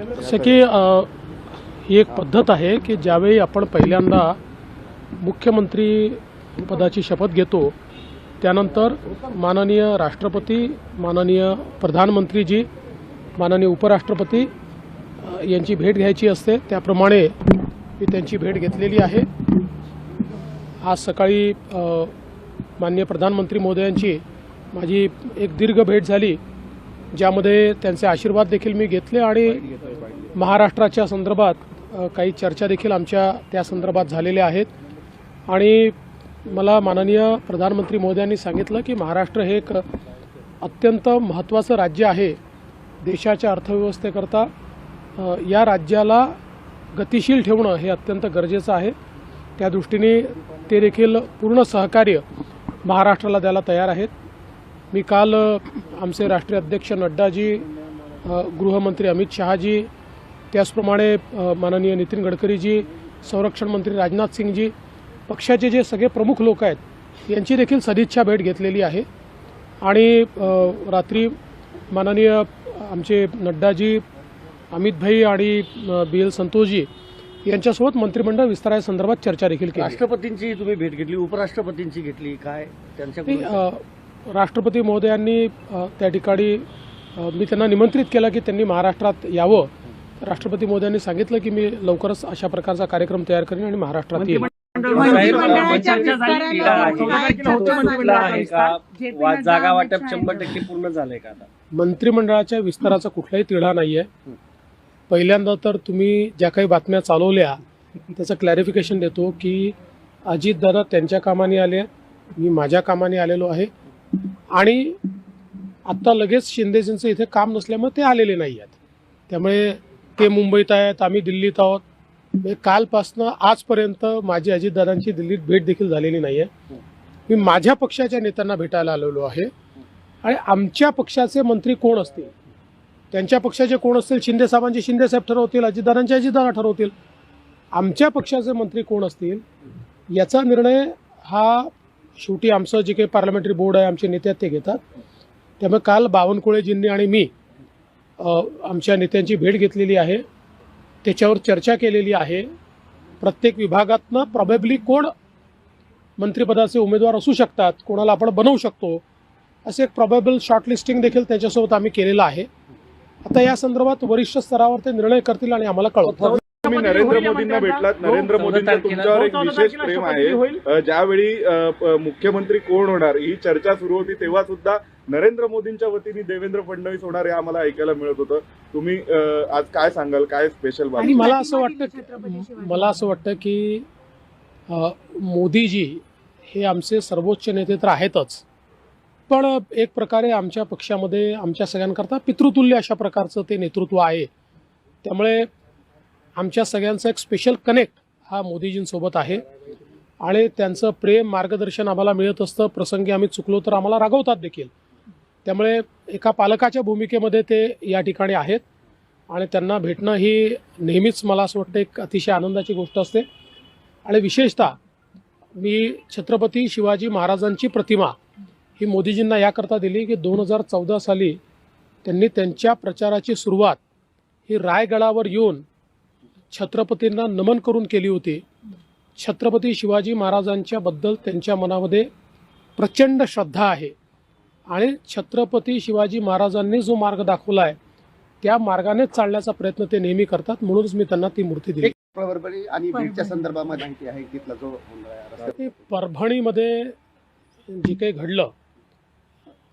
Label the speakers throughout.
Speaker 1: जसं की ही एक पद्धत आहे की ज्यावेळी आपण पहिल्यांदा मुख्यमंत्री पदाची शपथ घेतो त्यानंतर माननीय राष्ट्रपती माननीय प्रधानमंत्रीजी माननीय उपराष्ट्रपती यांची भेट घ्यायची असते. त्याप्रमाणे मी त्यांची भेट घेतलेली आहे. आज सकाळी माननीय प्रधानमंत्री महोदयांची माझी एक दीर्घ भेट झाली. ज्यामध्ये त्यांचे आशीर्वाद देखील मी घेतले आणि महाराष्ट्राच्या संदर्भात काही चर्चा देखील आमच्या त्या संदर्भात झालेल्या आहेत. आणि मला माननीय प्रधानमंत्री महोदयांनी सांगितलं की महाराष्ट्र हे एक अत्यंत महत्त्वाचं राज्य आहे देशाच्या अर्थव्यवस्थेकरता. या राज्याला गतिशील ठेवणं हे अत्यंत गरजेचं आहे. त्या दृष्टीने ते देखील पूर्ण सहकार्य महाराष्ट्राला द्यायला तयार आहेत. मी काल आमचे राष्ट्रीय अध्यक्ष नड्डाजी गृहमंत्री अमित शहाजी त्याचप्रमाणे माननीय नितीन गडकरीजी संरक्षण मंत्री राजनाथ सिंगजी पक्षाचे जे सगळे प्रमुख लोक आहेत यांची देखील सदिच्छा भेट घेतलेली आहे. आणि रात्री माननीय आमचे नड्डाजी अमित भाई आणि बी एल संतोषजी यांच्यासोबत मंत्रिमंडळ विस्तारासंदर्भात चर्चा देखील केली.
Speaker 2: राष्ट्रपतींची तुम्ही भेट घेतली उपराष्ट्रपतींची घेतली काय?
Speaker 1: ती,
Speaker 2: त्यांच्याकडून
Speaker 1: अ, राष्ट्रपती महोदयांनी त्या ठिकाणी मी त्यांना निमंत्रित केलं की त्यांनी महाराष्ट्रात यावं. राष्ट्रपती महोदयांनी सांगितलं की मी लवकरच अशा प्रकारचा कार्यक्रम तयार करेन आणि महाराष्ट्रात येईल
Speaker 3: जागा वाटप
Speaker 4: अमित शहा
Speaker 3: शंभर
Speaker 4: यांचं.
Speaker 3: टक्के पूर्ण झालंय का आता?
Speaker 1: मंत्रिमंडळाच्या विस्ताराचा कुठलाही तिढा नाही आहे पहिल्यांदा तर तुम्ही ज्या काही बातम्या चालवल्या त्याचं क्लॅरिफिकेशन देतो की अजितदादा त्यांच्या कामाने आले मी माझ्या कामाने आलेलो आहे. आणि आत्ता लगेच शिंदेजींचं इथे काम नसल्यामुळे ते आलेले नाही आहेत. त्यामुळे ते मुंबईत आहेत आम्ही दिल्लीत आहोत. म्हणजे कालपासनं आजपर्यंत माझी अजितदादांची दिल्लीत भेट देखील झालेली नाही आहे मी माझ्या पक्षाच्या नेत्यांना भेटायला आलेलो आहे. आणि आमच्या पक्षाचे मंत्री कोण असतील? त्यांच्या पक्षाचे कोण असतील? शिंदे साहेबांचे शिंदेसाहेब ठरवतील अजितदारांचे अजितदादा ठरवतील. आमच्या पक्षाचे मंत्री कोण असतील? याचा निर्णय हा शेवटी आमचं जे काही पार्लमेंटरी बोर्ड आहे आमचे नेते ते घेतात. त्यामुळे काल बावनकुळेजींनी आणि मी आमच्या नेत्यांची भेट घेतलेली आहे. त्याच्यावर चर्चा केलेली आहे. प्रत्येक विभागातनं प्रॉबेबली कोण मंत्रिपदाचे उमेदवार असू शकतात कोणाला आपण बनवू शकतो असे एक प्रॉबेबल शॉर्टलिस्टिंग देखील त्याच्यासोबत आम्ही केलेलं आहे. आता या संदर्भात वरिष्ठ स्तरावर ते निर्णय करतील आणि आम्हाला कळवतील.
Speaker 5: तुम्ही नरेंद्र मोदींना भेटलात. नरेंद्र
Speaker 3: चौदा
Speaker 5: मोदींचं तुमच्यावर एक
Speaker 4: हो, चौदा
Speaker 5: विशेष प्रेम आहे. ज्यावेळी मुख्यमंत्री कोण होणार ही चर्चा सुरू होती तेव्हा सुद्धा नरेंद्र मोदींच्या वतीने देवेंद्र फडणवीस होणार हे आम्हाला ऐकायला मिळत होतं. तुम्ही आज काय सांगाल? काय स्पेशल
Speaker 1: मला असं वाटतं मला असं वाटतं की मोदीजी हे आमचे सर्वोच्च नेते तर आहेतच. पण एक प्रकारे आमच्या पक्षामध्ये आमच्या सगळ्यांकरता पितृतुल्य अशा प्रकारचं ते नेतृत्व आहे. त्यामुळे आमच्या सगळ्यांचा एक स्पेशल कनेक्ट हा मोदीजींसोबत आहे. आणि त्यांचं प्रेम मार्गदर्शन आम्हाला मिळत असतं. प्रसंगी आम्ही चुकलो तर आम्हाला रागवतात देखील. त्यामुळे एका पालकाच्या भूमिकेमध्ये ते या ठिकाणी आहेत. आणि त्यांना भेटणं ही नेहमीच मला असं वाटतं एक अतिशय आनंदाची गोष्ट असते. आणि विशेषतः मी छत्रपती शिवाजी महाराजांची प्रतिमा ही मोदीजींना याकरता दिली की दोन हजार चौदा साली त्यांनी त्यांच्या प्रचाराची सुरुवात ही रायगडावर येऊन छत्रपतींना नमन करून केली होती. छत्रपती शिवाजी महाराजांच्या बद्दल त्यांच्या मनामध्ये प्रचंड श्रद्धा आहे. आणि छत्रपती शिवाजी महाराजांनी जो मार्ग दाखवला आहे त्या मार्गानेच चालण्याचा प्रयत्न ते नेहमी करतात. म्हणूनच मी त्यांना ती मूर्ती दिली.
Speaker 6: परभणी आणि संदर्भामध्ये
Speaker 1: परभणीमध्ये जे काही घडलं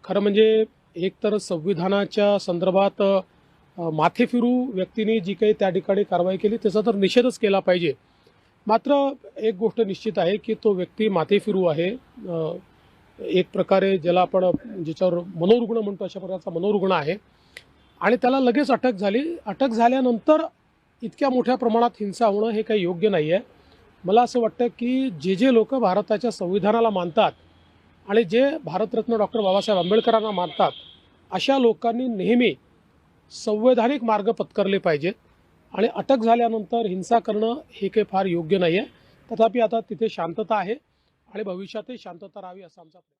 Speaker 1: खरं म्हणजे एक तर संविधानाच्या संदर्भात माथेफिरू माथे फिरू व्यक्तीने जी काही त्या ठिकाणी कारवाई केली त्याचा तर निषेधच केला पाहिजे. मात्र एक गोष्ट निश्चित आहे की तो व्यक्ती माथे फिरू आहे एक प्रकारे ज्याला आपण ज्याच्यावर मनोरुग्ण म्हणतो अशा प्रकारचा मनोरुग्ण आहे. आणि त्याला लगेच अटक झाली. अटक झाल्यानंतर इतक्या मोठ्या प्रमाणात हिंसा होणं हे काही योग्य नाही आहे मला असं वाटतं की जे जे लोक भारताच्या संविधानाला मानतात आणि जे भारतरत्न डॉक्टर बाबासाहेब आंबेडकरांना मानतात अशा लोकांनी नेहमी संवैधानिक मार्ग पत्करले पाहिजेत. आणि अटक झाल्यानंतर हिंसा करणं हे काही फार योग्य नाही आहे तथापि आता तिथे शांतता आहे आणि भविष्यातही शांतता राहावी असा आमचा